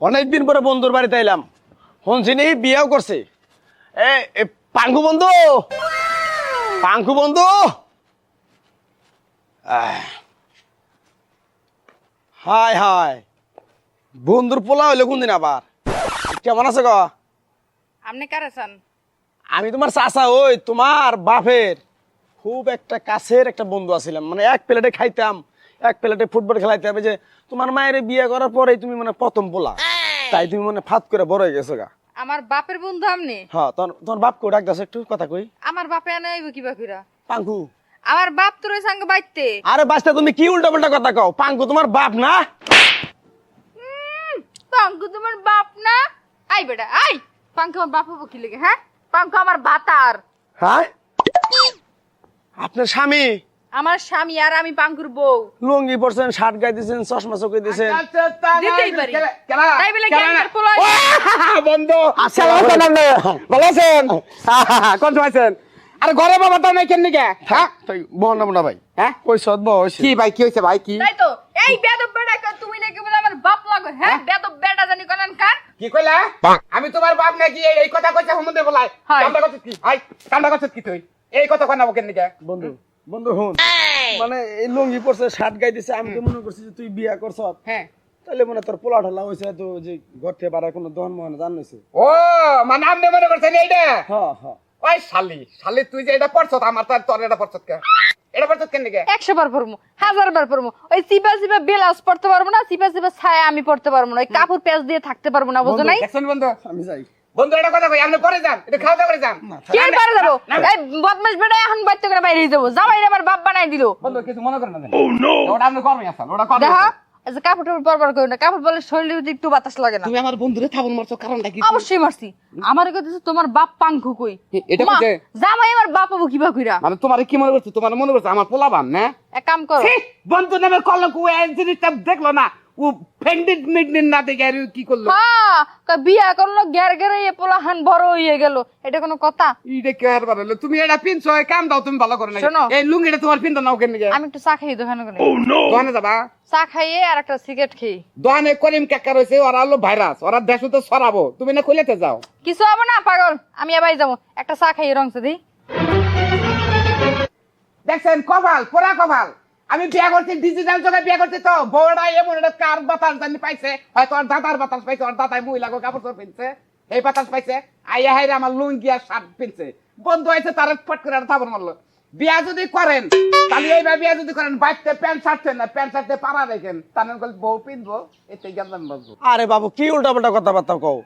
অনেকদিন পরে বন্ধুর বাড়িতে এলাম। শুনছি নি বিয়েও করছে। এ এ, পাঙ্কু বন্ধু! পাঙ্কু বন্ধু! আহ। হাই হাই বন্ধুর পোলা হইল কোনদিন আবার? কেমন আছে গ? আপনি কারে চান আমি তোমার চাচা ওই তোমার বাপের। খুব একটা কাছের একটা বন্ধু আছিলাম। মানে এক প্লেটে খাইতাম এক প্লেটে ফুটবল খেলাইতাম এই যে তোমার মায়ের বিয়ে করার পরেই তুমি মানে প্রথম পোলা। তাই তুমি মানে ফাত করে বড় হয়ে গেছো গা। আমার বাপের বন্ধু আপনি হ্যাঁ তোমার তোমার বাপকে ডাক দাস একটু কথা কই। আমার বাপে আনে আইব কিবা কইরা পাঙ্কু। আমার বাপ তোর সঙ্গে বাইতে। আরে বাস্তা তুমি কি উল্টা পাল্টা কথা কও? পাঙ্কু তোমার বাপ না? পাঙ্কু তোমার বাপ না? আই বেটা আই! পাঙ্কু আমার বাপ হব কি লেগে হ্যাঁ? পাঙ্কু আমার বাতার হ্যাঁ? আপনার স্বামী? আমার স্বামী আর আমি পাঙ্কুর বউ। লুঙ্গি পরছেন শার্ট গাই দিয়েছেন চশমা চোখে দিয়েছেন দিতেই পারি। তাই বলে গ্যাংটার পোলা বন্ধু। ভালো আছেন কোন আছেন? আরে ঘরে বাবা তো নাই কেন হ্যাঁ? তাই বল না ভাই। হ্যাঁ? সদ কি ভাই কি হয়েছে ভাই কি? তাই তো এই বেদব বেটা তুমি নাকি বলে আমার বাপ লাগো হ্যাঁ? বেদব বেটা জানি কোন কার? কি কইলা? আমি তোমার বাপ নাকি এই- এই কথা কইছে হুমদে বলাই হয়। কামটা কি? ভাই কামটা করছিস কি তুই? এই কথা কেন নিকে বন্ধু বন্ধু হুন মানে এই লুঙ্গি পরছে শার্ট গাই দিছে আমি তো মনে করছি যে তুই বিয়া করছ। হ্যাঁ। তাহলে মানে তোর পোলা ঢালা হয়েছে তো যে ঘর থেকে বাড়ার কোনো দহন মহন জানিস ও মানে আপনি মনে করছেন এইটা? হ্যাঁ হ্যাঁ ওই শালি শালি তুই যে এটা পড়ছত আমার তার তোর এটা পড়ছত কে এটা পড়ছত কেন নিকে? একশো বার পড়ব হাজার বার পড়ব ওই চিপা চিপা ব্লাউজ পড়তে পারব না চিপা চিপা ছায়া আমি পড়তে পারব না ওই কাপড় পেঁচ দিয়ে থাকতে পারব না বুঝো নাই? দেখছেন বন্ধু? আমি যাই। বন্ধু এটা কথা কই? আপনি পরে যান এটা খাওয়া দাওয়া করে যান। কি আর যাব? এই বদমাস বেটা এখন বাইতে করে বাইরে যাব। জামাই আমার বাপ বানাই দিল। বন্ধু কিছু মনে করেন না ওটা আপনি করবেন আসল ওটা করবেন। দেখো এই কাপড় টাপড় পরবার করি না। কাপড় বলে শরীরে একটু বাতাস লাগে না। তুমি আমার বন্ধুরে থাবন মারছো কারণটা কি? অবশ্যই মারছি। আমার কথা তোমার বাপ কই? এটা জামাই আমার বাপ হব কিবা কইরা। মানে তোমার কি মনে করছ? তোমার মনে করছ আমার পোলাবান না? এক কাম করো। বন্ধু নামের কলঙ্ক জিনিসটা দেখল না। ও মিডনিন না দেখে আর কি করল? হ্যাঁ বিয়া করল গ্যার গ্যারে এ পোলা হান বড় হয়ে গেল। এটা কোনো কথা? বাড়ালো তুমি এটা পিনছো এই কাম দাও তুমি ভালো করে না শোনো। এই লুঙ্গিটা তোমার নাও কেন আমি একটু চা খাই দোকানে করে দোকানে যাবা? চা খাইয়ে আর একটা সিগারেট খাই দোকানে করিম কাকা রয়েছে ওরা হলো ভাইরাস ওরা দেশ তো সরাবো তুমি না খুলেতে যাও। কিছু হবে না পাগল? আমি আবার যাব। একটা চা খাইয়ে রংসে দিই। দেখছেন কপাল পোড়া কপাল। আমি বিয়া করছি ডিজিটাল যুগে বিয়া করছি তো। বউটা এমন একটা কার বাতাস জানি পাইছে। হয়তো ওর দাদার বাতাস পাইছে, ওর দাদাই মহিলা কাপড় চোপড় পিনছে। এই বাতাস পাইছে। আইয়া হাইরে আমার লুঙ্গি আর শার্ট পিনছে। বন্ধু হয়েছে তার ফট করে একটা থাপড় মারলো। বিয়া যদি করেন, তাহলে এইবার বিয়া যদি করেন বাইতে প্যান্ট শার্ট না প্যান্ট শার্টে পাড়া রেখেন। তাহলে বউ পিনবো এতে গেলাম বাবু আরে বাবু, কি উল্টা পাল্টা কথাবার্তা কও?